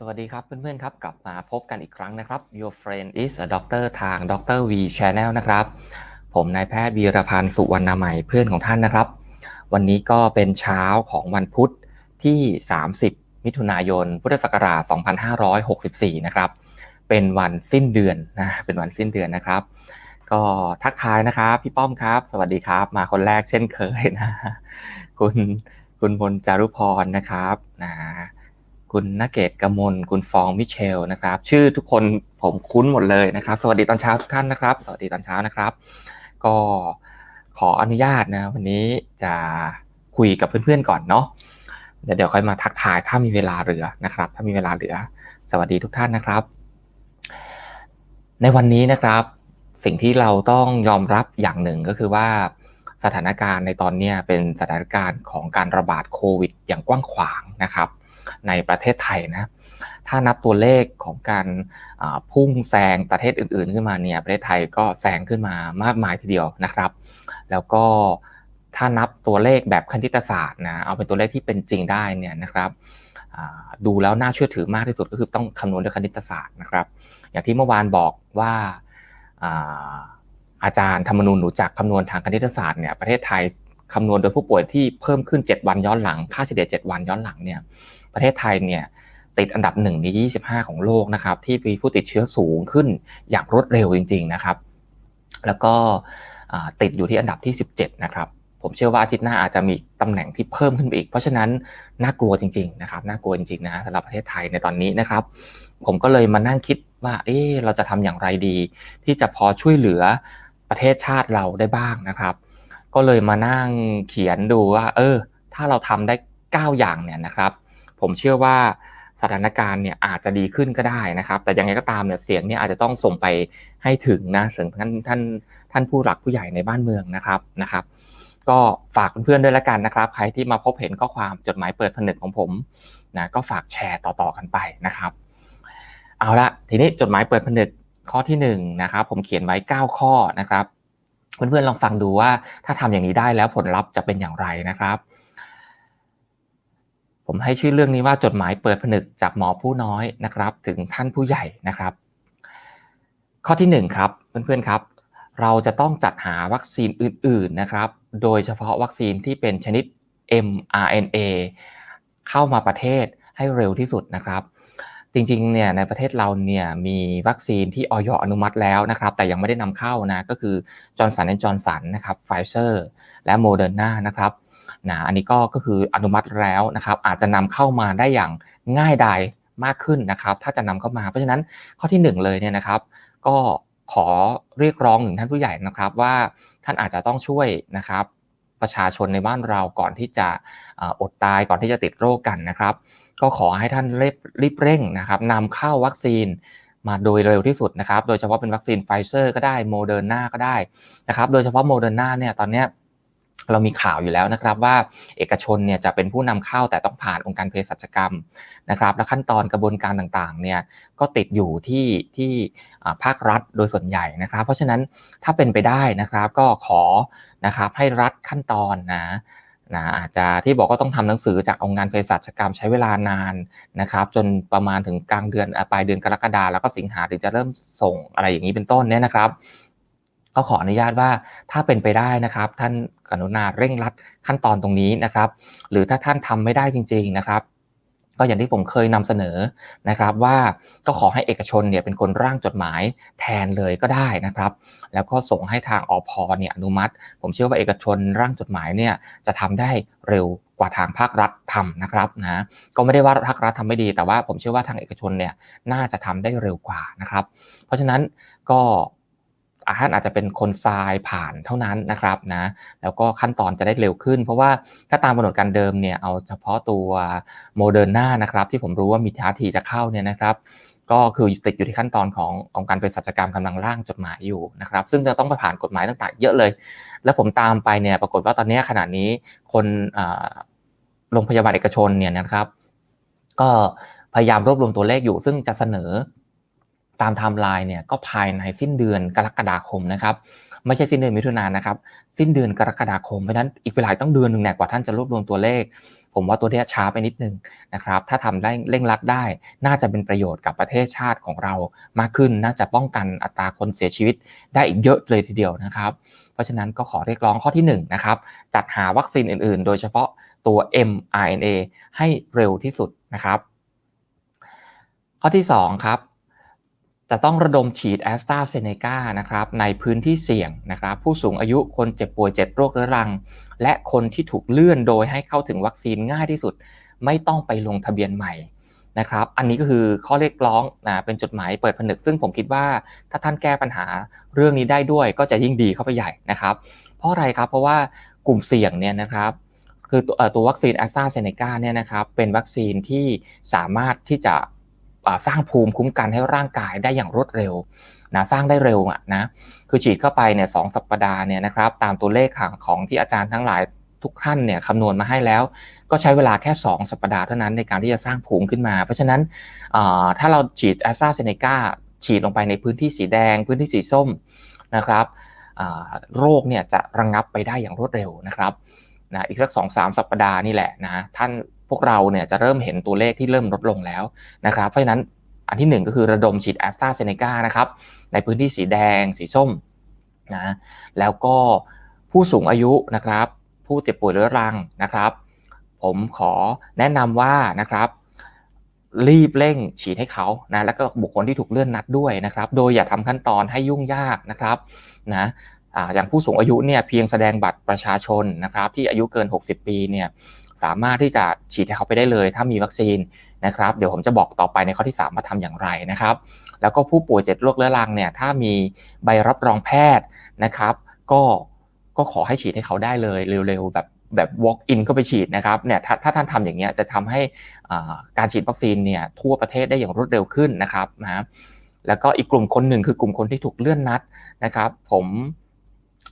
สวัสดีครับเพื่อนๆครับกลับมาพบกันอีกครั้งนะครับ Your friend is a doctor ทาง Dr. V Channel นะครับ ผมนายแพทย์วีรพันธ์สุวรรณใหม่เพื่อนของท่านนะครับ วันนี้ก็เป็นเช้าของวันพุธที่ 30 มิถุนายน พุทธศักราช 2564 นะครับ เป็นวันสิ้นเดือนนะเป็นวันสิ้นเดือนนะครับ ก็ทักทายนะครับ พี่ป้อมครับ สวัสดีครับ มาคนแรกเช่นเคยนะ คุณคุณพลจารุพรนะครับนะ คุณนเกตกมลคุณฟองมิเชลนะครับ ชื่อทุกคนผมคุ้นหมดเลยนะครับ สวัสดีตอนเช้าทุกท่านนะครับ สวัสดีตอนเช้านะครับ ก็ขออนุญาตนะ วันนี้จะคุยกับเพื่อนๆก่อนเนาะเดี๋ยวเดี๋ยวค่อยมาทักทายถ้ามีเวลาเหลือนะครับ ถ้ามีเวลาเหลือ สวัสดีทุกท่านนะครับ ในวันนี้นะครับ สิ่งที่เราต้องยอมรับอย่างหนึ่งก็คือว่าสถานการณ์ในตอนนี้เป็นสถานการณ์ของการระบาดโควิด อย่างกว้างขวางนะครับ ในประเทศไทยนะถ้านับตัวเลขของการพุ่งแซงประเทศอื่น ๆ ขึ้นมาเนี่ยประเทศไทยก็แซงขึ้นมามากมายทีเดียวนะครับ แล้วก็ถ้านับตัวเลขแบบคณิตศาสตร์นะเอาเป็นตัวเลขที่เป็นจริงได้เนี่ยนะครับดูแล้วน่าเชื่อถือมากที่สุดก็คือต้องคำนวณด้วยคณิตศาสตร์นะครับ อย่างที่เมื่อวานบอกว่าอาจารย์ธรรมนูญหนูจักคำนวณทางคณิตศาสตร์เนี่ยประเทศไทยคำนวณโดยผู้ป่วยที่เพิ่มขึ้น 7 วันย้อนหลัง ค่าเฉลี่ย 7 วันย้อนหลังเนี่ย ประเทศไทยเนี่ยติดอันดับ1ใน 25 ของโลกนะครับ ที่มีผู้ติดเชื้อสูงขึ้นอย่างรวดเร็วจริง ๆนะครับ แล้วก็ติดอยู่ที่อันดับที่ 17 นะครับ ผมเชื่อว่าอาทิตย์หน้าอาจจะมีตำแหน่งที่เพิ่มขึ้นไปอีก เพราะฉะนั้นน่ากลัวจริง ๆ นะครับ น่ากลัวจริงๆนะสำหรับประเทศไทยในตอนนี้นะครับ ผมก็เลยมานั่งคิดว่า เออเราจะทำอย่างไรดี ที่จะพอช่วยเหลือประเทศชาติเราได้บ้างนะครับ ก็เลยมานั่งเขียนดูว่า เออ ถ้าเราทำได้ 9 อย่างเนี่ยนะครับ ผมเชื่อว่าสถานการณ์เนี่ยอาจจะดีขึ้นก็ได้นะครับ แต่ยังไงก็ตามเนี่ยเสียงเนี่ยอาจจะต้องส่งไปให้ถึงนะถึงท่านท่านท่านผู้หลักผู้ใหญ่ในบ้านเมืองนะครับนะครับ ก็ฝากเพื่อนๆด้วยละกันนะครับ ใครที่มาพบเห็นข้อความจดหมายเปิดผนึกของผมนะก็ฝากแชร์ต่อๆกันไปนะครับ เอาละทีนี้จดหมายเปิดผนึกข้อที่1นนะครับผมเขียนไว้ 9 ข้อนะครับ เพื่อนๆลองฟังดูว่าถ้าทำอย่างนี้ได้แล้วผลลัพธ์จะเป็นอย่างไรนะครับ ผมให้ชื่อเรื่องนี้ว่าจดหมายเปิดผนึกจากหมอผู้น้อยนะครับ ถึงท่านผู้ใหญ่นะครับ ข้อที่ 1 ครับเพื่อนๆครับ เราจะต้องจัดหาวัคซีนอื่นๆนะครับ โดยเฉพาะวัคซีนที่เป็นชนิด mRNA เข้ามาประเทศให้เร็วที่สุดนะครับ จริงๆเนี่ยในประเทศเราเนี่ยมีวัคซีนที่ออยอนุมัติแล้วนะครับ แต่ยังไม่ได้นำเข้านะก็คือจอร์นสันและจอร์นสันนะครับไฟเซอร์และโมเดอร์นานะครับ นะอันนี้ก็ก็คืออนุมัติแล้วนะครับ อาจจะนำเข้ามาได้อย่างง่ายดายมากขึ้นนะครับ ถ้าจะนำเข้ามาเพราะฉะนั้นข้อที่ 1 เลยเนี่ยนะครับ ก็ขอเรียกร้องถึงท่านผู้ใหญ่นะครับว่าท่านอาจจะต้องช่วยนะครับ ประชาชนในบ้านเราก่อนที่จะอดตายก่อนที่จะติดโรคกันนะครับ ก็ขอให้ท่านรีบรีบเร่งนะครับนำเข้าวัคซีนมาโดยเร็วที่สุดนะครับ โดยเฉพาะเป็นวัคซีนไฟเซอร์ก็ได้โมเดอร์นาก็ได้นะครับ โดยเฉพาะโมเดอร์นาเนี่ยตอนนี้ เรามีข่าวอยู่แล้วนะครับว่าเอกชนเนี่ยจะเป็นผู้นำเข้าแต่ต้องผ่านองค์การเภสัชกรรมนะครับ และขั้นตอนกระบวนการต่างๆเนี่ยก็ติดอยู่ที่ที่ภาครัฐโดยส่วนใหญ่นะครับ เพราะฉะนั้นถ้าเป็นไปได้นะครับก็ขอนะครับให้รัฐขั้นตอนนะนะอาจจะที่บอกว่าต้องทำหนังสือจากองค์การเภสัชกรรมใช้เวลานานนะครับ จนประมาณถึงกลางเดือนปลายเดือนกรกฎาแล้วก็สิงหาถึงจะเริ่มส่งอะไรอย่างนี้เป็นต้นเนี่ยนะครับ ก็ขออนุญาตว่าถ้าเป็นไปได้นะครับ ท่านกรุณาเร่งรัดขั้นตอนตรงนี้นะครับ หรือถ้าท่านทำไม่ได้จริง ๆนะครับ ก็อย่างที่ผมเคยนำเสนอนะครับ ว่าก็ขอให้เอกชนเนี่ยเป็นคนร่างจดหมายแทนเลยก็ได้นะครับ แล้วก็ส่งให้ทางอพเนี่ยอนุมัติ ผมเชื่อว่าเอกชนร่างจดหมายเนี่ยจะทำได้เร็วกว่าทางภาครัฐทำนะครับนะก็ไม่ได้ว่าภาครัฐทำไม่ดี แต่ว่าผมเชื่อว่าทางเอกชนเนี่ยน่าจะทำได้เร็วกว่านะครับ เพราะฉะนั้นก็ ท่านอาจจะเป็นคนทรายผ่านเท่านั้นนะครับนะแล้วก็ขั้นตอนจะได้เร็วขึ้น เพราะว่าถ้าตามกำหนดการเดิมเนี่ยเอาเฉพาะตัวโมเดอร์นานะครับที่ผมรู้ว่ามีท่าทีจะเข้าเนี่ยนะครับก็คือติดอยู่ที่ขั้นตอนขององค์การเภสัชกรรมกำลังร่างจดหมายอยู่นะครับซึ่งจะต้องไปผ่านกฎหมายต่างๆ เยอะเลย แล้วผมตามไปเนี่ยปรากฏว่าตอนนี้ขณะนี้คนโรงพยาบาลเอกชนเนี่ยนะครับ ก็พยายามรวบรวมตัวเลขอยู่ ซึ่งจะเสนอ ตามไทม์ไลน์เนี่ยก็ภายในสิ้นเดือนกรกฎาคมนะครับไม่ใช่สิ้นเดือนมิถุนายนนะครับ สิ้นเดือนกรกฎาคมเพราะฉะนั้นอีกเวลาต้องเดือนหนึ่งแน่กว่าท่านจะรวบรวมตัวเลข ผมว่าตัวเนี้ยช้าไปนิดนึงนะครับ ถ้าทำได้เร่งรัดได้ น่าจะเป็นประโยชน์กับประเทศชาติของเรามากขึ้น น่าจะป้องกันอัตราคนเสียชีวิตได้อีกเยอะเลยทีเดียวนะครับ เพราะฉะนั้นก็ขอเรียกร้องข้อที่1นนะครับจัดหาวัคซีนอื่น ๆ โดยเฉพาะตัว mRNA ให้เร็วที่สุดนะครับ ข้อที่2ครับ จะต้องระดมฉีดแอสตราเซเนกานะครับในพื้นที่เสี่ยงนะครับผู้สูงอายุคนเจ็บป่วยเจ็ดโรคเรื้อรัง และคนที่ถูกเลื่อนโดยให้เข้าถึงวัคซีนง่ายที่สุด ไม่ต้องไปลงทะเบียนใหม่นะครับอันนี้ก็คือข้อเรียกร้องนะเป็นจดหมายเปิดผนึก ซึ่งผมคิดว่าถ้าท่านแก้ปัญหาเรื่องนี้ได้ด้วยก็จะยิ่งดีเข้าไปใหญ่นะครับ เพราะอะไรครับเพราะว่ากลุ่มเสี่ยงเนี่ยนะครับคือตัวตัววัคซีนแอสตราเซเนกาเนี่ยนะครับเป็นวัคซีนที่สามารถที่จะ สร้างภูมิคุ้มกันให้ร่างกายได้อย่างรวดเร็วนะสร้างได้เร็วอะนะคือฉีดเข้าไปเนี่ยสองสัปดาห์เนี่ยนะครับตามตัวเลขของที่อาจารย์ทั้งหลายทุกท่านเนี่ยคำนวณมาให้แล้ว ก็ใช้เวลาแค่ 2 สัปดาห์เท่านั้นในการที่จะสร้างภูมิขึ้นมา เพราะฉะนั้นถ้าเราฉีดแอสตราเซเนกาฉีดลงไปในพื้นที่สีแดง พื้นที่สีส้มนะครับโรคเนี่ยจะระงงับไปได้อย่างรวดเร็วนะครับนะอีกสักสองสามสัปดาห์นี่แหละนะท่าน พวกเราเนี่ยจะเริ่มเห็นตัวเลขที่เริ่มลดลงแล้วนะครับเพราะฉะนั้นอันที่ 1 ก็คือระดมฉีดแอสตราเซเนกานะครับในพื้นที่สีแดง สีส้มนะแล้วก็ผู้สูงอายุนะครับ ผู้เจ็บป่วยเรื้อรังนะครับ ผมขอแนะนำว่านะครับรีบเร่งฉีดให้เขานะแล้วก็บุคคลที่ถูกเลื่อนนัดด้วยนะครับ โดยอย่าทำขั้นตอนให้ยุ่งยากนะครับนะอย่างผู้สูงอายุเนี่ยเพียงแสดงบัตรประชาชนนะครับที่อายุเกิน 60 ปีเนี่ย สามารถที่จะฉีดให้เขาไปได้เลย ถ้ามีวัคซีนนะครับ เดี๋ยวผมจะบอกต่อไปในข้อที่ 3 มาทำอย่างไรนะครับ แล้วก็ผู้ป่วยเจ็ดโรคเรื้อรังเนี่ยถ้ามีใบรับรองแพทย์นะครับ ก็ก็ขอให้ฉีดให้เขาได้เลยเร็วๆแบบแบบ walk in ก็ไปฉีดนะครับเนี่ยถ้าถ้าท่านทำอย่างเงี้ยจะทำให้การฉีดวัคซีนเนี่ยทั่วประเทศได้อย่างรวดเร็วขึ้นนะครับนะแล้วก็อีกกลุ่มคนหนึ่งคือกลุ่มคนที่ถูกเลื่อนนัดนะครับ ผม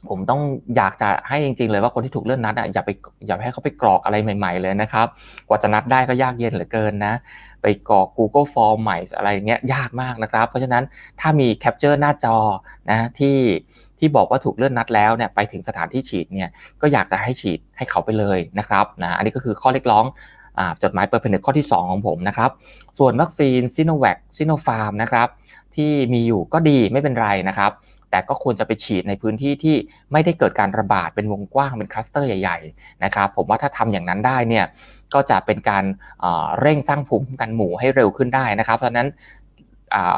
ผมต้องอยากจะให้จริง ๆ เลยว่าคนที่ถูกเลื่อนนัดอะอย่าไปอย่าให้เขาไปกรอกอะไรใหม่ ๆ เลยนะครับ กว่าจะนัดได้ก็ยากเย็นเหลือเกินนะ ไปกรอก Google Form ใหม่อะไรเงี้ยยากมากนะครับ เพราะฉะนั้นถ้ามีแคปเจอร์หน้าจอนะที่ที่บอกว่าถูกเลื่อนนัดแล้วเนี่ยไปถึงสถานที่ฉีดเนี่ยก็อยากจะให้ฉีดให้เขาไปเลยนะครับนะอันนี้ก็คือข้อเรียกร้องจดหมายเปิดผนึกข้อที่ 2 ของผมนะครับ ส่วนวัคซีนซิโนแวคซิโนฟาร์มนะครับที่มีอยู่ก็ดีไม่เป็นไรนะครับ แต่ก็ควรจะไปฉีดในพื้นที่ที่ไม่ได้เกิดการระบาดเป็นวงกว้างเป็นคลัสเตอร์ใหญ่ๆนะครับผมว่าถ้าทำอย่างนั้นได้เนี่ยก็จะเป็นการเร่งสร้างภูมิคุ้มกันหมู่ให้เร็วขึ้นได้นะครับเพราะนั้น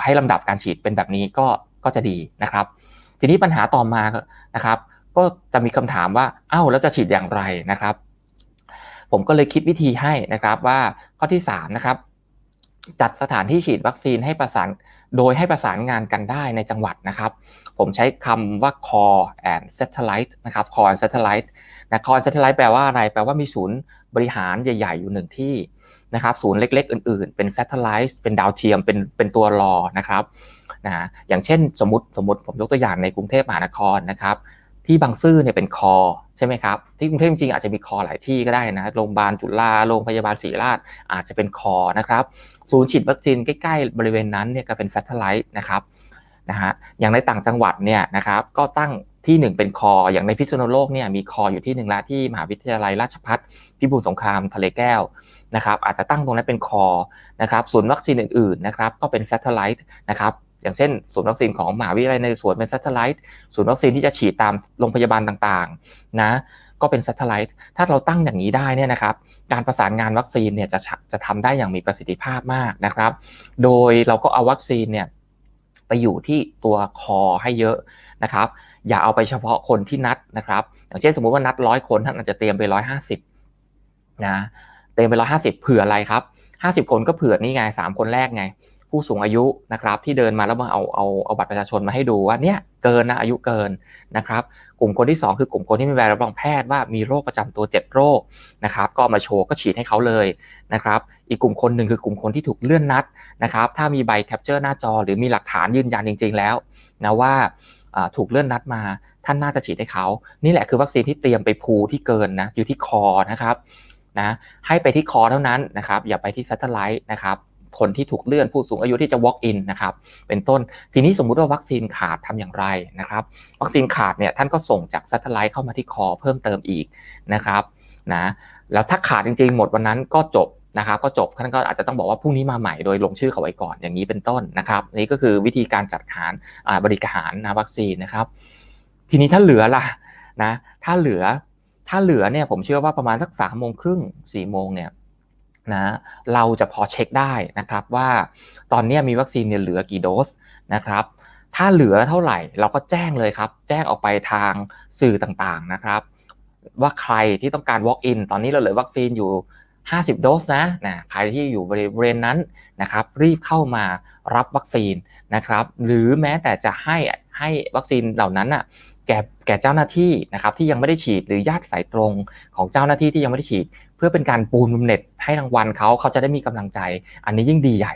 ให้ลำดับการฉีดเป็นแบบนี้ก็ก็จะดีนะครับ ทีนี้ปัญหาต่อมานะครับก็จะมีคำถามว่าเอ้าแล้วจะฉีดอย่างไรนะครับ ผมก็เลยคิดวิธีให้นะครับว่าข้อที่3นะครับจัดสถานที่ฉีดวัคซีนให้ประสานโดยให้ประสานงานกันได้ในจังหวัดนะครับ ผมใช้คำว่า core and satellite นะครับ core and satellite นะ core and satellite แปลว่าอะไร แปลว่ามีศูนย์บริหารใหญ่ ๆ อยู่หนึ่งที่นะครับ ศูนย์เล็ก ๆ อื่น ๆ เป็น satellite เป็นดาวเทียม เป็นเป็นตัวรอนะครับนะอย่างเช่นสมมติสมมติผมยกตัวอย่างในกรุงเทพมหานครนะครับ ที่บางซื่อเนี่ยเป็นคอใช่ไหมครับ ที่กรุงเทพจริงอาจจะมีคอหลายที่ก็ได้นะโรงพยาบาลจุฬาโรงพยาบาลศรีราชอาจจะเป็นคอนะครับ ศูนย์ฉีดวัคซีนใกล้ ๆ บริเวณนั้นเนี่ยก็เป็นซัตเทไลท์นะครับ นะฮะอย่างในต่างจังหวัดเนี่ยนะครับก็ตั้งที่หนึ่งเป็นคอ อย่างในพิษณุโลกเนี่ยมีคออยู่ที่หนึ่งละที่มหาวิทยาลัยราชภัฏพิบูลสงครามทะเลแก้วนะครับอาจจะตั้งตรงนั้นเป็นคอนะครับศูนย์วัคซีนอื่นๆนะครับก็เป็นซัตเทอร์ไลท์นะครับอย่างเช่นศูนย์วัคซีนของมหาวิทยาลัยในสวนเป็นซัตเทอร์ไลท์ศูนย์วัคซีนที่จะฉีดตามโรงพยาบาลต่างๆนะก็เป็นซัตเทอร์ไลท์ถ้าเราตั้งอย่างนี้ได้เนี่ยนะครับการประสานงานวัคซีนเนี่ยจะจะทำได้อย่างมีประสิทธิภาพมากนะครับ โดยเราก็เอาวัคซีนเนี่ย ไปอยู่ที่ตัวคอให้เยอะนะครับ อย่าเอาไปเฉพาะคนที่นัดนะครับ อย่างเช่นสมมุติว่านัดร้อยคนท่านอาจจะเตรียมไปร้อยห้าสิบนะเตรียมไปร้อยห้าสิบเผื่ออะไรครับห้าสิบคนก็เผื่อนี่ไงสามคนแรกไง ผู้สูงอายุนะครับที่เดินมาแล้วมาเอาเอาเอาบัตรประชาชนมาให้ดูว่าเนี่ยเกินนะอายุเกินนะครับกลุ่มคนที่ 2 คือกลุ่มคนที่มีใบรับรองแพทย์ว่ามีโรคประจำตัว 7 โรคนะครับก็มาโชว์ก็ฉีดให้เขาเลยนะครับอีกกลุ่มคนหนึ่งคือกลุ่มคนที่ถูกเลื่อนนัดนะครับถ้ามีใบแคปเจอร์หน้าจอ หรือมีหลักฐานยืนยันจริง ๆ แล้วนะว่าถูกเลื่อนนัดมาท่านน่าจะฉีดให้เขา นี่แหละคือวัคซีนที่เตรียมไปภูที่เกินนะอยู่ที่คอนะครับนะให้ไปที่คอเท่านั้นนะครับอย่าไปที่ซัตเทอร์ไลท์นะครับ คนที่ถูกเลื่อนผู้สูงอายุที่จะ walk in นะครับเป็นต้นทีนี้สมมุติว่าวัคซีนขาดทำอย่างไรนะครับ วัคซีนขาดเนี่ยท่านก็ส่งจากซัตเทอร์ไลท์เข้ามาที่คอเพิ่มเติมอีกนะครับนะแล้วถ้าขาดจริงๆ หมดวันนั้นก็จบนะครับก็จบท่านก็อาจจะต้องบอกว่าพรุ่งนี้มาใหม่โดยลงชื่อเขาไว้ก่อนอย่างนี้เป็นต้นนะครับนี่ก็คือวิธีการจัดหารบริการนะวัคซีนนะครับ ทีนี้ถ้าเหลือล่ะนะถ้าเหลือถ้าเหลือเนี่ยผมเชื่อว่าประมาณสักสามโมงครึ่งสี่โมงเนี่ย นะเราจะพอเช็คได้นะครับว่าตอนนี้มีวัคซีนเนี่ยเหลือกี่โดสนะครับถ้าเหลือเท่าไหร่เราก็แจ้งเลยครับ แจ้งออกไปทางสื่อต่างๆนะครับ ว่าใครที่ต้องการ walk in ตอนนี้เราเหลือวัคซีนอยู่ 50 โดสนะนะใครที่อยู่บริเวณนั้นนะครับ รีบเข้ามารับวัคซีนนะครับ หรือแม้แต่จะให้ให้วัคซีนเหล่านั้นอะแก่แก่เจ้าหน้าที่นะครับที่ยังไม่ได้ฉีดหรือญาติสายตรงของเจ้าหน้าที่ที่ยังไม่ได้ฉีด เพื่อเป็นการปูนบำเหน็จให้รางวัลเขาเขาจะได้มีกำลังใจ อันนี้ยิ่งดีใหญ่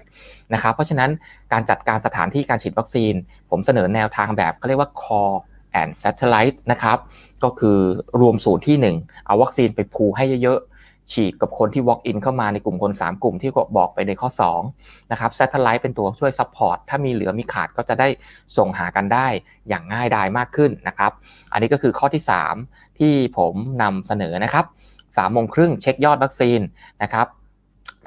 นะครับเพราะฉะนั้นการจัดการสถานที่การฉีดวัคซีน ผมเสนอแนวทางแบบเขาเรียกว่า core and satellite นะครับก็คือรวมศูนย์ที่ 1 เอาวัคซีนไปพูให้เยอะๆ ฉีดกับคนที่ walk in เข้ามาในกลุ่มคน 3 กลุ่มที่บอกไปในข้อ2นะครับ satellite เป็นตัวช่วย support ถ้ามีเหลือมีขาดก็จะได้ส่งหากันได้อย่างง่ายดายมากขึ้นนะครับ อันนี้ก็คือข้อที่ 3 ที่ผมนำเสนอนะครับ สามโมงครึ่งเช็คยอดวัคซีนนะครับ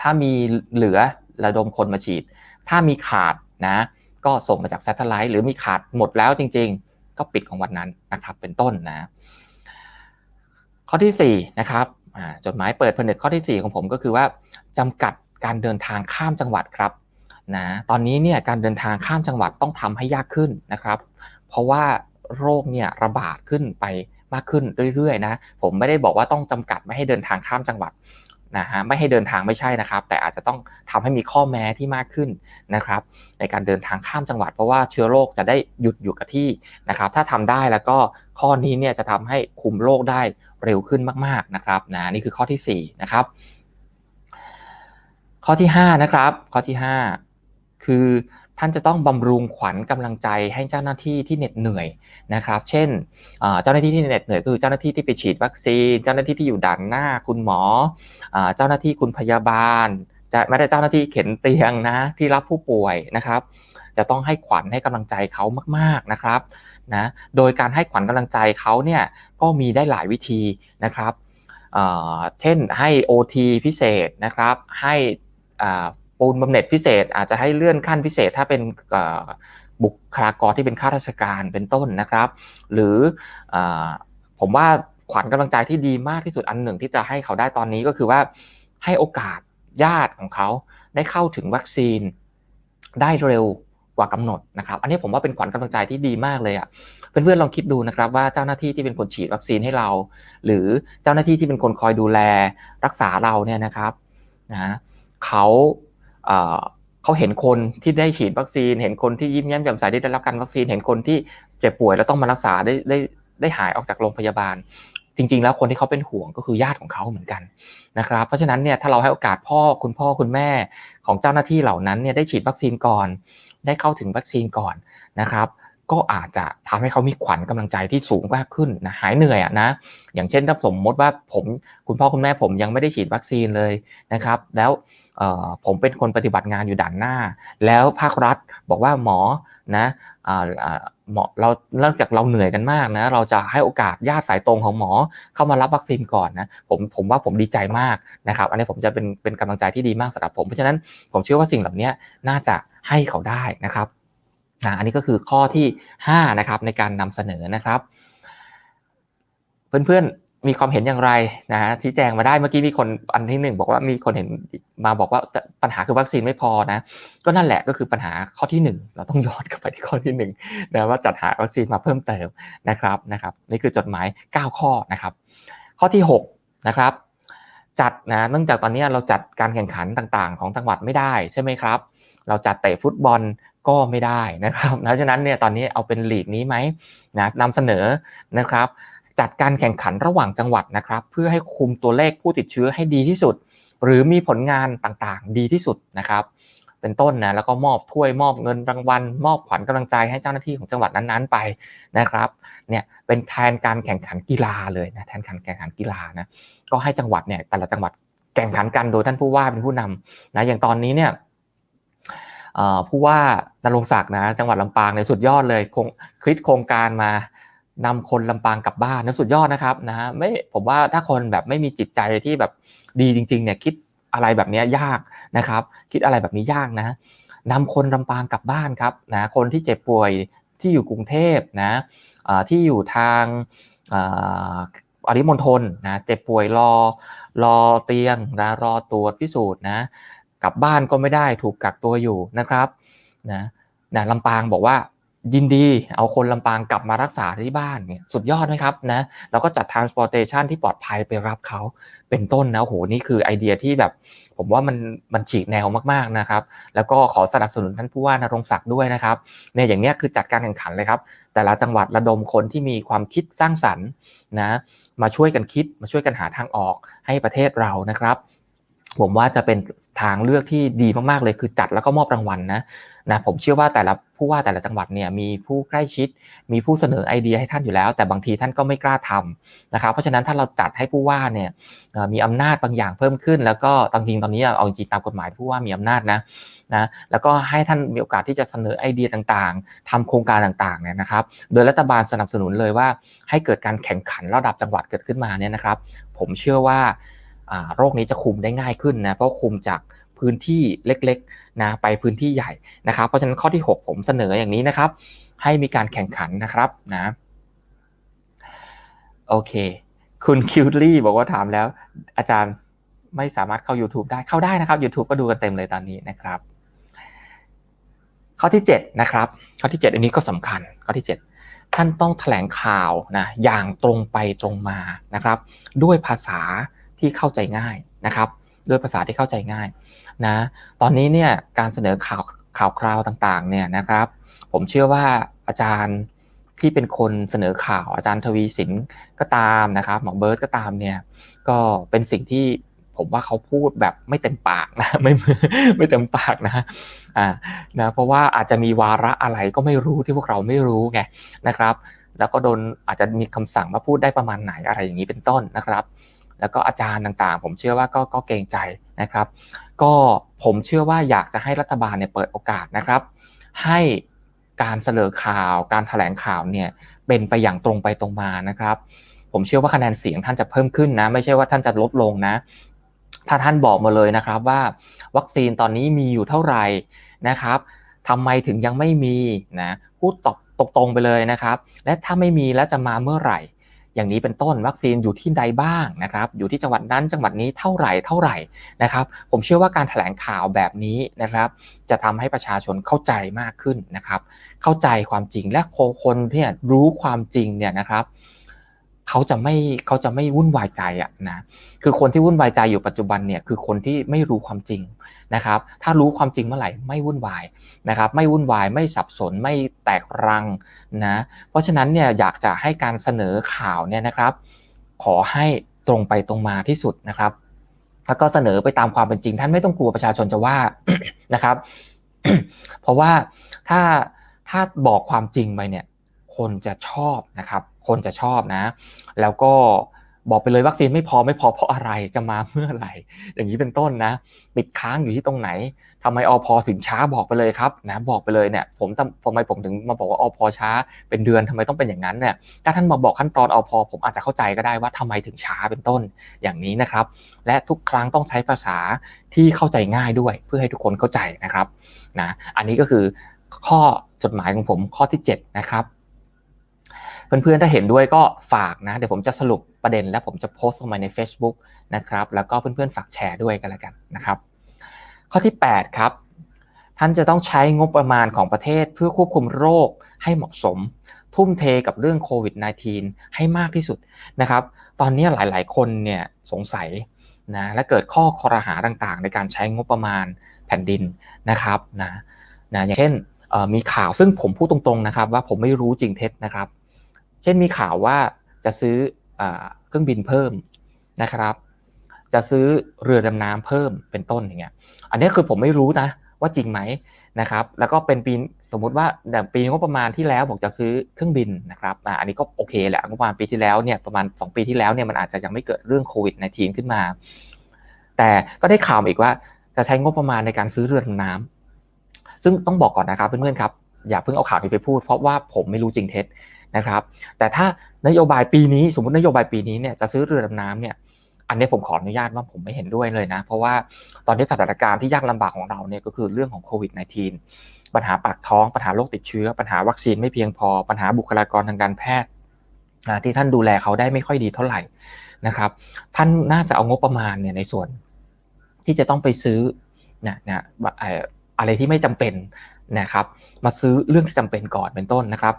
ถ้ามีเหลือระดมคนมาฉีด ถ้ามีขาดนะก็ส่งมาจาก satellite หรือมีขาดหมดแล้วจริง ๆ ก็ปิดของวันนั้นนะครับเป็นต้นนะ ข้อที่4นะครับจดหมายเปิดผนึกข้อที่ 4 ของผมก็คือว่าจำกัดการเดินทางข้ามจังหวัดครับนะตอนนี้เนี่ยการเดินทางข้ามจังหวัดต้องทำให้ยากขึ้นนะครับ เพราะว่าโรคเนี่ยระบาดขึ้นไป มากขึ้นเรื่อยๆนะผมไม่ได้บอกว่าต้องจำกัดไม่ให้เดินทางข้ามจังหวัดนะฮะไม่ให้เดินทางไม่ใช่นะครับ แต่อาจจะต้องทำให้มีข้อแม้ที่มากขึ้นนะครับ ในการเดินทางข้ามจังหวัด เพราะว่าเชื้อโรคจะได้หยุดอยู่กับที่นะครับ ถ้าทำได้แล้วก็ข้อนี้เนี่ยจะทำให้คุมโรคได้เร็วขึ้นมากๆนะครับนะนี่คือข้อที่4นะครับข้อที่5นะครับข้อที่ 5 คือ ท่านจะต้องบำรุงขวัญกำลังใจให้เจ้าหน้าที่ที่เหน็ดเหนื่อยนะครับ เช่นเจ้าหน้าที่ที่เหน็ดเหนื่อยคือเจ้าหน้าที่ที่ไปฉีดวัคซีน เจ้าหน้าที่ที่อยู่ด่านหน้าคุณหมอเจ้าหน้าที่คุณพยาบาลจะไม่ได้เจ้าหน้าที่เข็นเตียงนะที่รับผู้ป่วยนะครับ จะต้องให้ขวัญให้กำลังใจเขามากๆนะครับนะโดยการให้ขวัญกำลังใจเขาเนี่ยก็มีได้หลายวิธีนะครับเช่นให้ OT พิเศษนะครับให้ ปูนบำเหน็จพิเศษอาจจะให้เลื่อนขั้นพิเศษถ้าเป็นบุคลากรที่เป็นข้าราชการเป็นต้นนะครับ หรืออผมว่าขวัญกำลังใจที่ดีมากที่สุดอันหนึ่งที่จะให้เขาได้ตอนนี้ก็คือว่าให้โอกาสญาติของเขาได้เข้าถึงวัคซีนได้เร็วกว่ากำหนดนะครับ อันนี้ผมว่าเป็นขวัญกำลังใจที่ดีมากเลยอะ่ะเพื่อนๆลองคิดดูนะครับว่าเจ้าหน้าที่ที่เป็นคนฉีดวัคซีนให้เรา หรือเจ้าหน้าที่ที่เป็นคนคอยดูแลรักษาเราเนี่ยนะครับนะเขา เขาเห็นคนที่ได้ฉีดวัคซีน เห็นคนที่ยิ้มแย้มแจ่มใสที่ได้รับการวัคซีน เห็นคนที่เจ็บป่วยแล้วต้องมารักษาได้ได้ได้หายออกจากโรงพยาบาล จริง ๆ แล้วคนที่เขาเป็นห่วงก็คือญาติของเขาเหมือนกันนะครับ เพราะฉะนั้นเนี่ยถ้าเราให้โอกาสพ่อคุณพ่อคุณแม่ของเจ้าหน้าที่เหล่านั้นเนี่ยได้ฉีดวัคซีนก่อน ได้เข้าถึงวัคซีนก่อนนะครับก็อาจจะทำให้เขามีขวัญกำลังใจที่สูงมากขึ้นนะหายเหนื่อยอะนะอย่างเช่นถ้าสมมติว่าผมคุณพ่อคุณแม่ผมยังไม่ได้ฉีดวัคซีนเลยนะครับ แล้ว ผมเป็นคนปฏิบัติงานอยู่ด่านหน้า แล้วภาครัฐบอกว่าหมอนะหมอเราเริ่มจากเราเหนื่อยกันมากนะ เราจะให้โอกาสญาติสายตรงของหมอเข้ามารับวัคซีนก่อนนะผมผมว่าผมดีใจมากนะครับ อันนี้ผมจะเป็นเป็นกำลังใจที่ดีมากสำหรับผม เพราะฉะนั้นผมเชื่อว่าสิ่งเหล่านี้น่าจะให้เขาได้นะครับอันนี้ก็คือข้อที่5นะครับในการนำเสนอนะครับ เพื่อน มีความเห็นอย่างไรนะฮะชี้แจงมาได้เมื่อกี้มีคนอันที่หนึ่งบอกว่ามีคนเห็นมาบอกว่าปัญหาคือวัคซีนไม่พอนะก็นั่นแหละก็คือปัญหาข้อที่หนึ่งเราต้องย้อนกลับไปที่ข้อที่หนึ่งนะว่าจัดหาวัคซีนมาเพิ่มเติมนะครับนะครับ นี่คือจดหมาย 9 ข้อนะครับ ข้อที่6นะครับ จัดนะเนื่องจากตอนนี้เราจัดการแข่งขันต่างๆ ของจังหวัดไม่ได้ใช่ไหมครับ เราจัดเตะฟุตบอลก็ไม่ได้นะครับเพราะฉะนั้นเนี่ยตอนนี้เอาเป็นลีกนี้ไหมนะนำเสนอนะครับ จัดการแข่งขันระหว่างจังหวัดนะครับ เพื่อให้คุมตัวเลขผู้ติดเชื้อให้ดีที่สุด หรือมีผลงานต่างๆ ดีที่สุดนะครับ เป็นต้นนะแล้วก็มอบถ้วยมอบเงินรางวัล มอบขวัญกำลังใจให้เจ้าหน้าที่ของจังหวัดนั้นๆไปนะครับเนี่ยเป็นแทนการแข่งขันกีฬาเลยนะแทนการแข่งขันกีฬานะก็ให้จังหวัดเนี่ยแต่ละจังหวัดแข่งขันกันโดยท่านผู้ว่าเป็นผู้นำนะอย่างตอนนี้เนี่ยผู้ว่านรงศักดิ์นะจังหวัดลำปางในสุดยอดเลยคงคิดโครงการมา นำคนลำปางกลับบ้านนะสุดยอดนะครับนะฮะไม่ผมว่าถ้าคนแบบไม่มีจิตใจที่แบบดีจริงๆเนี่ยคิดอะไรแบบนี้ยากนะครับ คิดอะไรแบบนี้ยากนะนำคนลำปางกลับบ้านครับนะคนที่เจ็บป่วยที่อยู่กรุงเทพนะที่อยู่ทางอริมณฑลนะเจ็บป่วยรอรอเตียงนะรอตรวจพิสูจน์นะกลับบ้านก็ไม่ได้ถูกกักตัวอยู่นะครับนะนะลำปางบอกว่า ยินดีเอาคนลำปางกลับมารักษาที่บ้านเนี่ยสุดยอดไหมครับนะแล้วก็จัด transportation ที่ปลอดภัยไปรับเขาเป็นต้นนะโหนี่คือไอเดียที่แบบ ผมว่ามันมันฉีกแนวมากๆนะครับ แล้วก็ขอสนับสนุนท่านผู้ว่านรงศักดิ์ด้วยนะครับเนี่ยอย่างเนี้ยคือจัดการแข่งขันเลยครับ แต่ละจังหวัดระดมคนที่มีความคิดสร้างสรรค์นะมาช่วยกันคิดมาช่วยกันหาทางออกให้ประเทศเรานะครับ ผมว่าจะเป็น ทางเลือกที่ดีมากๆเลยคือจัดแล้วก็มอบรางวัลนะนะผมเชื่อว่าแต่ละผู้ว่าแต่ละจังหวัดเนี่ยมีผู้ใกล้ชิด มีผู้เสนอไอเดียให้ท่านอยู่แล้ว แต่บางทีท่านก็ไม่กล้าทำนะครับเพราะฉะนั้นถ้าเราจัดให้ผู้ว่าเนี่ยมีอำนาจบางอย่างเพิ่มขึ้น แล้วก็ตจริงตอนนี้เอาจริงตามกฎหมายผู้ว่ามีอำนาจนะนะแล้วก็ให้ท่านมีโอกาสที่จะเสนอไอเดียต่างๆทำโครงการต่างๆเนี่ยนะครับ โดยรัฐบาลสนับสนุนเลยว่าให้เกิดการแข่งขันระดับจังหวัดเกิดขึ้นมาเนี่ยนะครับ ผมเชื่อว่า โรคนี้จะคุมได้ง่ายขึ้นนะเพราะคุมจากพื้นที่เล็กๆนะไปพื้นที่ใหญ่นะครับเพราะฉะนั้นข้อที่ 6 ผมเสนออย่างนี้นะครับ ให้มีการแข่งขันนะครับนะโอเค คุณคิวลี่บอกว่าถามแล้ว อาจารย์ไม่สามารถเข้า YouTube ได้เข้าได้นะครับ YouTube ก็ดูกันเต็มเลยตอนนี้นะครับ ข้อที่ 7 นะครับ ข้อที่ 7 อันนี้ก็สำคัญ ข้อที่ 7 ท่านต้องแถลงข่าวนะอย่างตรงไปตรงมานะครับ ด้วยภาษา ที่เข้าใจง่ายนะครับ ด้วยภาษาที่เข้าใจง่ายนะตอนนี้เนี่ยการเสนอข่าวข่าวคราวต่างๆเนี่ยนะครับ ผมเชื่อว่าอาจารย์ที่เป็นคนเสนอข่าวอาจารย์ทวีสินก็ตามนะครับหมอเบิร์ตก็ตามเนี่ยก็เป็นสิ่งที่ผมว่าเขาพูดแบบไม่เต็มปากนะไม่ไม่เต็มปากนะอ่านะเพราะว่าอาจจะมีวาระอะไรก็ไม่รู้ที่พวกเราไม่รู้ไงนะครับ แล้วก็โดนอาจจะมีคำสั่งมาพูดได้ประมาณไหนอะไรอย่างนี้เป็นต้นนะครับ แล้วก็อาจารย์ต่างๆ ผมเชื่อว่าก็ก็เกรงใจนะครับ ก็ผมเชื่อว่าอยากจะให้รัฐบาลเนี่ยเปิดโอกาสนะครับ ให้การเสนอข่าว การถแถลงข่าวเนี่ยเป็นไปอย่างตรงไปตรงมานะครับ ผมเชื่อว่าคะแนนเสียงท่านจะเพิ่มขึ้นนะ ไม่ใช่ว่าท่านจะลดลงนะ ถ้าท่านบอกมาเลยนะครับว่า วัคซีนตอนนี้มีอยู่เท่าไหร่นะครับทำไมถึงยังไม่มีนะพูดตอบตรงๆไปเลยนะครับ และถ้าไม่มีแล้วจะมาเมื่อไหร่ อย่างนี้เป็นต้นวัคซีนอยู่ที่ใดบ้างนะครับอยู่ที่จังหวัดนั้นจังหวัดนี้เท่าไหร่เท่าไหร่นะครับผมเชื่อว่าการถแถลงข่าวแบบนี้นะครับจะทำให้ประชาชนเข้าใจมากขึ้นนะครับเข้าใจความจริงและคนที่รู้ความจริงเนี่ยนะครับเขาจะไม่เขาจะไม่วุ่นวายใจอะนะคือคนที่วุ่นวายใจอยู่ปัจจุบันเนี่ยคือคนที่ไม่รู้ความจริง นะครับ ถ้ารู้ความจริงเมื่อไหร่ไม่วุ่นวายนะครับ ไม่วุ่นวายไม่สับสนไม่แตกรังนะ เพราะฉะนั้นเนี่ยอยากจะให้การเสนอข่าวเนี่ยนะครับ ขอให้ตรงไปตรงมาที่สุดนะครับแล้วก็เสนอไปตามความเป็นจริง ท่านไม่ต้องกลัวประชาชนจะว่านะครับ เพราะว่าถ้าถ้าบอกความจริงไปเนี่ย คนจะชอบนะครับ คนจะชอบนะ แล้วก็ บอกไปเลยวัคซีนไม่พอไม่พอเพราะอะไรจะมาเมื่อไหร่ อย่างนี้เป็นต้นนะ ติดค้างอยู่ที่ตรงไหนทำไมอพอถึงช้าบอกไปเลยครับนะบอกไปเลยเนี่ยผมทำไมผมถึงมาบอกว่าอพอช้า เป็นเดือนทำไมต้องเป็นอย่างนั้นเนี่ยถ้าท่านมาบอกขั้นตอนอพอผมอาจจะเข้าใจก็ได้ว่าทำไมถึงช้าเป็นต้นอย่างนี้นะครับ และทุกครั้งต้องใช้ภาษาที่เข้าใจง่ายด้วย เพื่อให้ทุกคนเข้าใจนะครับนะอันนี้ก็คือข้อจดหมายของผมข้อที่7นะครับ เพื่อนๆ ถ้าเห็นด้วยก็ฝากนะ เดี๋ยวผมจะสรุปประเด็น แล้วผมจะโพสต์ลงมาใน Facebook นะครับ แล้วก็เพื่อนๆ ฝากแชร์ด้วยกันล้วกันนะครับ ข้อที่ 8 ครับ ท่านจะต้องใช้งบประมาณของประเทศเพื่อควบคุมโรคให้เหมาะสม ทุ่มเทกับเรื่องโควิด -19 ให้มากที่สุดนะครับ ตอนนี้หลายๆ คนเนี่ยสงสัยนะและเกิดข้อคอรหาต่างๆ ในการใช้งบประมาณแผ่นดินนะครับนะนะอย่างเช่นมีข่าวซึ่งผมพูดตรงๆนะครับ ว่าผมไม่รู้จริงเท็จนะครับ เช่นมีข่าวว่าจะซื้อเครื่องบินเพิ่มนะครับ จะซื้อเรือดำน้ำเพิ่มเป็นต้นอย่างเงี้ย อันนี้คือผมไม่รู้นะว่าจริงไหมนะครับ แล้วก็เป็นปีสมมุติว่าอย่างปีงบประมาณที่แล้วบอกจะซื้อเครื่องบินนะครับอันนี้ก็โอเคแหละงบประมาณปีที่แล้วเนี่ยประมาณ 2 ปีที่แล้วเนี่ยมันอาจจะยังไม่เกิดเรื่องโควิด -19 ขึ้นมา แต่ก็ได้ข่าวอีกว่าจะใช้งบประมาณในการซื้อเรือดำน้ำซึ่งต้องบอกก่อนนะครับเพื่อนๆครับอย่าเพิ่งเอาข่าวนี้ไปพูด เพราะว่าผมไม่รู้จริงเท็จ นะครับ แต่ถ้านโยบายปีนี้สมมตินโยบายปีนี้เนี่ยจะซื้อเรือดำน้ำเนี่ยอันนี้ผมขออนุญาตว่าผมไม่เห็นด้วยเลยนะ เพราะว่าตอนนี้สถานการณ์ที่ยากลำบากของเราเนี่ยก็คือเรื่องของโควิด -19 ปัญหาปากท้อง ปัญหาโรคติดเชื้อ ปัญหาวัคซีนไม่เพียงพอ ปัญหาบุคลากรทางการแพทย์ที่ท่านดูแลเขาได้ไม่ค่อยดีเท่าไหร่นะครับ ท่านน่าจะเอางบประมาณเนี่ยในส่วน ที่จะต้องไปซื้อนะนะอะไรที่ไม่จำเป็นนะครับ มาซื้อเรื่องที่จำเป็นก่อนเป็นต้นนะครับ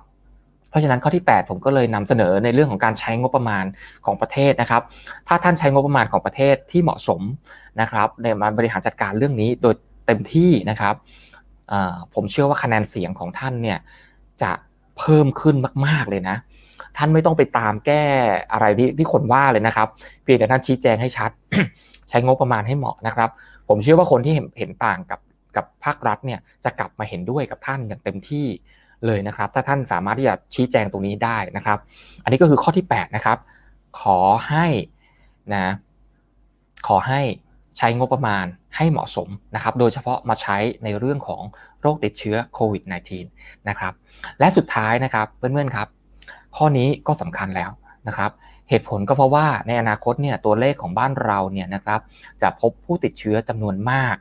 ราะฉะนั้นข้อที่ 8 ผมก็เลยนำเสนอในเรื่องของการใช้งบประมาณของประเทศนะครับ ถ้าท่านใช้งบประมาณของประเทศที่เหมาะสมนะครับในมาบริหารจัดการเรื่องนี้โดยเต็มที่นะครับผมเชื่อว่าคะแนนเสียงของท่านเนี่ยจะเพิ่มขึ้นมาก ๆเลยนะ ท่านไม่ต้องไปตามแก้อะไรที่ที่คนว่าเลยนะครับ เพียงแต่ท่านชี้แจงให้ชัด ใช้งบประมาณให้เหมาะนะครับ ผมเชื่อว่าคนที่เห็นเห็นต่างกับกับภาครัฐเนี่ยจะกลับมาเห็นด้วยกับท่านอย่างเต็มที่ เลยนะครับ ถ้าท่านสามารถที่จะชี้แจงตรงนี้ได้นะครับ อันนี้ก็คือข้อที่8นะครับ ขอให้นะขอให้ใช้งบประมาณให้เหมาะสมนะครับ โดยเฉพาะมาใช้ในเรื่องของโรคติดเชื้อโควิด -19 นะครับ และสุดท้ายนะครับเพื่อนๆครับ ข้อนี้ก็สำคัญแล้วนะครับ เหตุผลก็เพราะว่าในอนาคตเนี่ยตัวเลขของบ้านเราเนี่ยนะครับ จะพบผู้ติดเชื้อจำนวนมาก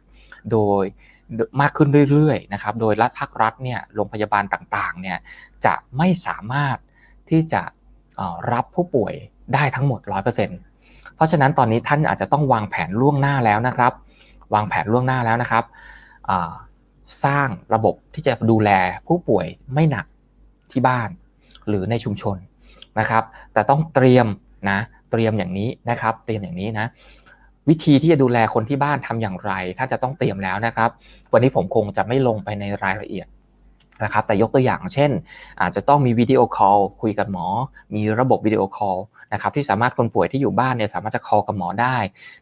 โดย มากขึ้นเรื่อยๆนะครับ โดยรัฐภาครัฐเนี่ยโรงพยาบาลต่างๆเนี่ยจะไม่สามารถที่จะรับผู้ป่วยได้ทั้งหมด 100%เพราะฉะนั้นตอนนี้ท่านอาจจะต้องวางแผนล่วงหน้าแล้วนะครับ วางแผนล่วงหน้าแล้วนะครับ สร้างระบบที่จะดูแลผู้ป่วยไม่หนักที่บ้านหรือในชุมชนนะครับ แต่ต้องเตรียมนะ เตรียมอย่างนี้นะครับ เตรียมอย่างนี้นะ วิธีที่จะดูแลคนที่บ้านทำอย่างไร ถ้าจะต้องเตรียมแล้วนะครับ วันนี้ผมคงจะไม่ลงไปในรายละเอียดนะครับ แต่ยกตัวอย่างเช่น อาจจะต้องมีวิดีโอคอลคุยกับหมอ มีระบบวิดีโอคอลนะครับที่สามารถคนป่วยที่อยู่บ้านเนี่ยสามารถจะคอลกับหมอได้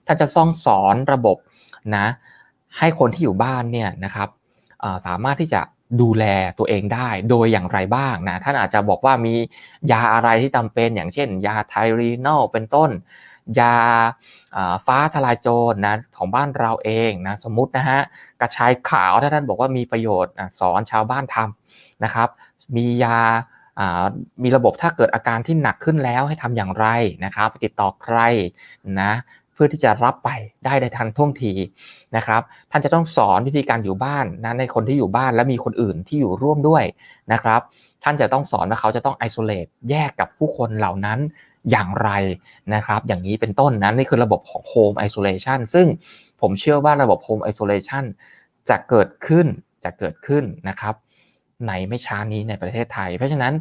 ถ้าจะซ่องสอนระบบนะให้คนที่อยู่บ้านเนี่ยนะครับสามารถที่จะดูแลตัวเองได้โดยอย่างไรบ้างนะท่านอาจจะบอกว่ามียาอะไรที่จำเป็นอย่างเช่น ยาไทรีนอลเป็นต้น ยาฟ้าทลายโจรนะของบ้านเราเองนะสมมุตินะฮะกระชายขาวถ้าท่านบอกว่ามีประโยชน์สอนชาวบ้านทำนะครับ มียามีระบบถ้าเกิดอาการที่หนักขึ้นแล้วให้ทำอย่างไรนะครับ ติดต่อใครนะเพื่อที่จะรับไปได้ในทันท่วงทีนะครับ ท่านจะต้องสอนวิธีการอยู่บ้านนะในคนที่อยู่บ้านและมีคนอื่นที่อยู่ร่วมด้วยนะครับ ท่านจะต้องสอนว่าเขาจะต้องไอโซเลตแยกกับผู้คนเหล่านั้น อย่างไรนะครับ อย่างนี้เป็นต้นนะนี่คือระบบของ Home Isolation ซึ่งผมเชื่อว่าระบบ Home Isolation จะเกิดขึ้นจะเกิดขึ้นนะครับ ในไม่ช้านี้ในประเทศไทย เพราะฉะนั้น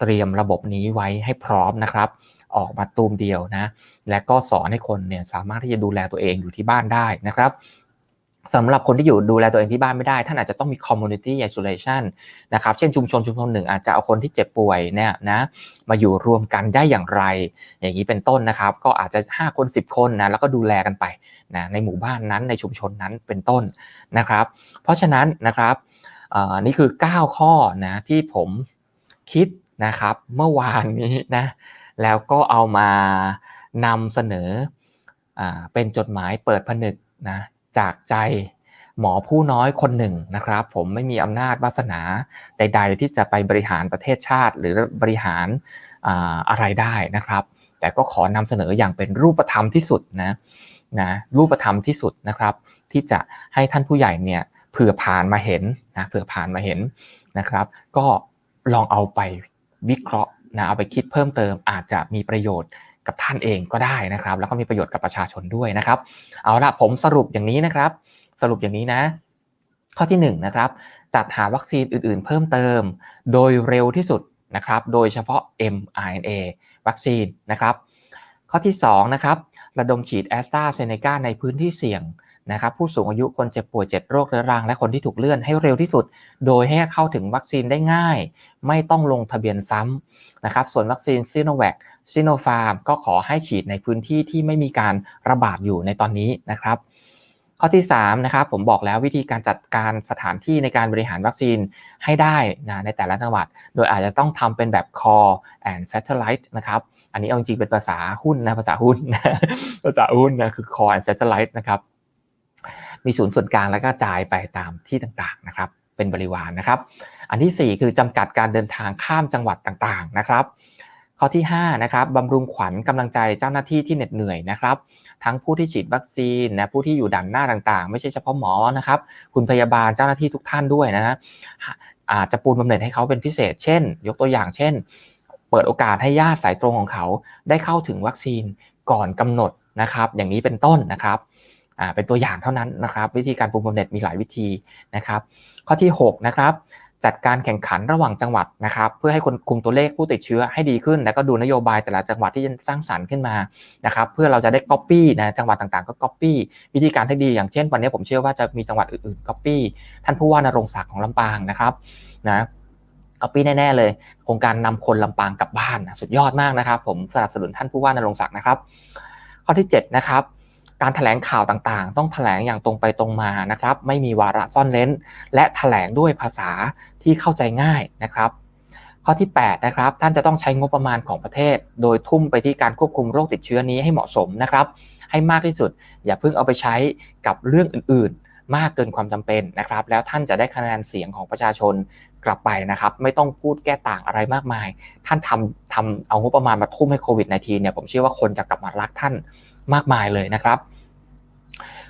เตรียมระบบนี้ไว้ให้พร้อมนะครับ ออกมาตูมเดียวนะ และก็สอนให้คนเนี่ยสามารถที่จะดูแลตัวเองอยู่ที่บ้านได้นะครับ สำหรับคนที่อยู่ดูแลตัวเองที่บ้านไม่ได้ ท่านอาจจะต้องมี community isolation นะครับ เช่นชุมชนชุมชนหนึ่งอาจจะเอาคนที่เจ็บป่วยเนี่ยนะมาอยู่รวมกันได้อย่างไร อย่างนี้เป็นต้นนะครับ ก็อาจจะ 5 คน 10 คนนะแล้วก็ดูแลกันไปนะในหมู่บ้านนั้นในชุมชนนั้นเป็นต้นนะครับ เพราะฉะนั้นนะครับนี่คือ 9 ข้อนะที่ผมคิดนะครับเมื่อวานนี้นะแล้วก็เอามานำเสนออเป็นจดหมายเปิดผนึกนะ จากใจหมอผู้น้อยคนหนึ่งนะครับ ผมไม่มีอำนาจวาสนาใด ๆ ที่จะไปบริหารประเทศชาติ หรือบริหารอะไรได้นะครับ แต่ก็ขอนำเสนออย่างเป็นรูปธรรมที่สุดนะนะรูปธรรมที่สุดนะครับ ที่จะให้ท่านผู้ใหญ่เนี่ยเผื่อผ่านมาเห็นนะเผื่อผ่านมาเห็นนะครับ ก็ลองเอาไปวิเคราะห์นะเอาไปคิดเพิ่มเติมอาจจะมีประโยชน์ กับท่านเองก็ได้นะครับ แล้วก็มีประโยชน์กับประชาชนด้วยนะครับ เอาละผมสรุปอย่างนี้นะครับ สรุปอย่างนี้นะ ข้อที่1นนะครับ จัดหาวัคซีนอื่น ๆ เพิ่มเติม โดยเร็วที่สุดนะครับ โดยเฉพาะ mRNA วัคซีนนะครับ ข้อที่2นะครับระดมฉีดแอสตราเซเนกาในพื้นที่เสี่ยงนะครับผู้สูงอายุคนเจ็บป่วยเจ็ดโรคเรื้อรัง และคนที่ถูกเลื่อนให้เร็วที่สุด โดยให้เข้าถึงวัคซีนได้ง่าย ไม่ต้องลงทะเบียนซ้ำนะครับส่วนวัคซีนซีโนแวค ซิโนฟาร์มก็ขอให้ฉีดในพื้นที่ที่ไม่มีการระบาดอยู่ในตอนนี้นะครับ ข้อที่3นะครับผมบอกแล้ววิธีการจัดการสถานที่ในการบริหารวัคซีนให้ได้นะในแต่ละจังหวัด โดยอาจจะต้องทำเป็นแบบ core and satellite นะครับอันนี้เอาจริงเป็นภาษาหุ้นนะภาษาหุ้นภาษาหุ้นนะคือ core and satellite นะครับ มีศูนย์ส่วนกลางแล้วก็จ่ายไปตามที่ต่างๆนะครับ เป็นบริวารนะครับ อันที่ 4 คือจำกัดการเดินทางข้ามจังหวัดต่างๆนะครับ ข้อที่5นะครับบำรุงขวัญกำลังใจเจ้าหน้าที่ที่เหน็ดเหนื่อยนะครับ ทั้งผู้ที่ฉีดวัคซีนนะผู้ที่อยู่ด่านหน้าต่างๆ ไม่ใช่เฉพาะหมอนะครับ คุณพยาบาลเจ้าหน้าที่ทุกท่านด้วยนะฮะอาจจะปูนบำเหน็จให้เขาเป็นพิเศษ เช่น ยกตัวอย่างเช่น เปิดโอกาสให้ญาติสายตรงของเขา ได้เข้าถึงวัคซีนก่อนกำหนดนะครับ อย่างนี้เป็นต้นนะครับเป็นตัวอย่างเท่านั้นนะครับ วิธีการปูนบำเหน็จมีหลายวิธีนะครับ ข้อที่6นะครับ จัดการแข่งขันระหว่างจังหวัดนะครับ เพื่อให้คนคุมตัวเลขผู้ติดเชื้อให้ดีขึ้น แล้วก็ดูนโยบายแต่ละจังหวัดที่จะสร้างสรรค์ขึ้นมานะครับ เพื่อเราจะได้ copy นะจังหวัดต่างๆ ก็ copy วิธีการที่ดีอย่างเช่น วันนี้ผมเชื่อว่าจะมีจังหวัดอื่นๆ copy ท่านผู้ว่านรงศักดิ์ของลำปางนะครับนะ copy แน่ๆเลย โครงการนำคนลำปางกลับบ้านนะสุดยอดมากนะครับ ผมสนับสนุนท่านผู้ว่านรงศักดิ์นะครับ ข้อที่7นะครับ การแถลงข่าวต่างๆ ต้องแถลงอย่างตรงไปตรงมานะครับ ไม่มีวาระซ่อนเล้น และแถลงด้วยภาษาที่เข้าใจง่ายนะครับ ข้อที่8นะครับท่านจะต้องใช้งบประมาณของประเทศ โดยทุ่มไปที่การควบคุมโรคติดเชื้อนี้ให้เหมาะสมนะครับ ให้มากที่สุด อย่าเพิ่งเอาไปใช้กับเรื่องอื่นๆ มากเกินความจำเป็นนะครับ แล้วท่านจะได้คะแนนเสียงของประชาชนกลับไปนะครับ ไม่ต้องพูดแก้ต่างอะไรมากมาย ท่านทำทำเอางบประมาณมาทุ่มให้โควิด -19 เนี่ยผมเชื่อว่าคนจะกลับมารักท่าน มากมายเลยนะครับ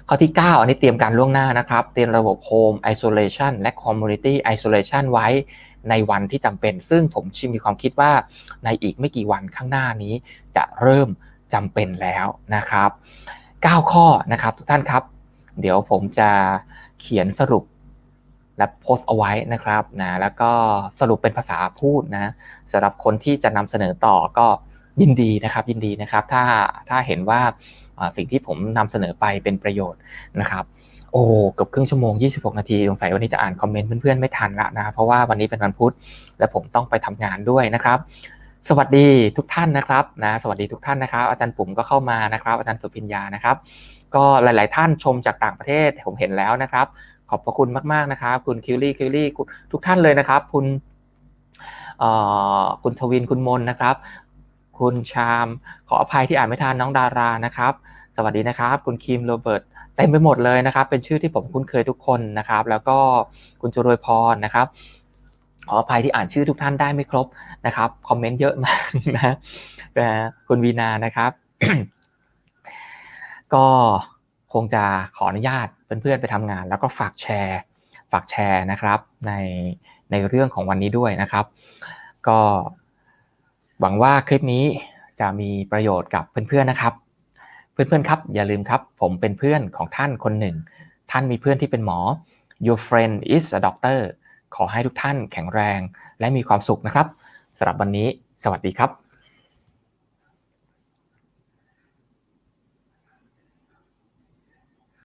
ข้อที่ 9 อันนี้เตรียมการล่วงหน้านะครับ เตรียมระบบ Home Isolation และ Community Isolation ไว้ในวันที่จำเป็น ซึ่งผมชิมีความคิดว่าในอีกไม่กี่วันข้างหน้านี้จะเริ่มจำเป็นแล้วนะครับ 9 ข้อนะครับทุกท่านครับ เดี๋ยวผมจะเขียนสรุปและโพสต์เอาไว้นะครับนะแล้วก็สรุปเป็นภาษาพูดนะสำหรับคนที่จะนำเสนอต่อก็ ยินดีนะครับยินดีนะครับ ถ้าถ้าเห็นว่าสิ่งที่ผมนำเสนอไปเป็นประโยชน์นะครับ โอ้เกือบครึ่งชั่วโมง 26 นาทีสงสัยวันนี้จะอ่านคอมเมนต์เพื่อนๆไม่ทันละนะเพราะว่าวันนี้เป็นวันพุธและผมต้องไปทำงานด้วยนะครับสวัสดีทุกท่านนะครับนะสวัสดีทุกท่านนะครับ อาจารย์ปุ๋มก็เข้ามานะครับ อาจารย์สุพิญญานะครับ ก็หลาย ๆ ท่านชมจากต่างประเทศผมเห็นแล้วนะครับ ขอบพระคุณมาก ๆ นะครับ คุณคิวรี่คิวรี่ทุกท่านเลยนะครับ คุณคุณทวินคุณมนนะครับ คุณชาม ขออภัยที่อ่านไม่ทันน้องดารานะครับ สวัสดีนะครับ คุณคิมโรเบิร์ตเต็มไปหมดเลยนะครับ เป็นชื่อที่ผมคุ้นเคยทุกคนนะครับ แล้วก็คุณจุรวยพรนะครับ ขออภัยที่อ่านชื่อทุกท่านได้ไม่ครบนะครับคอมเมนต์เยอะมากนะคุณวีนานะครับ ก็คงจะขออนุญาตเพื่อนๆไปทำงาน แล้วก็ฝากแชร์ ฝากแชร์นะครับ ในในเรื่องของวันนี้ด้วยนะครับ ก็ หวังว่าคลิปนี้จะมีประโยชน์กับเพื่อนๆนะครับ เพื่อนๆครับ อย่าลืมครับ ผมเป็นเพื่อนของท่านคนหนึ่ง ท่านมีเพื่อนที่เป็นหมอ your friend is a doctor ขอให้ทุกท่านแข็งแรงและมีความสุขนะครับสำหรับวันนี้ สวัสดีครับ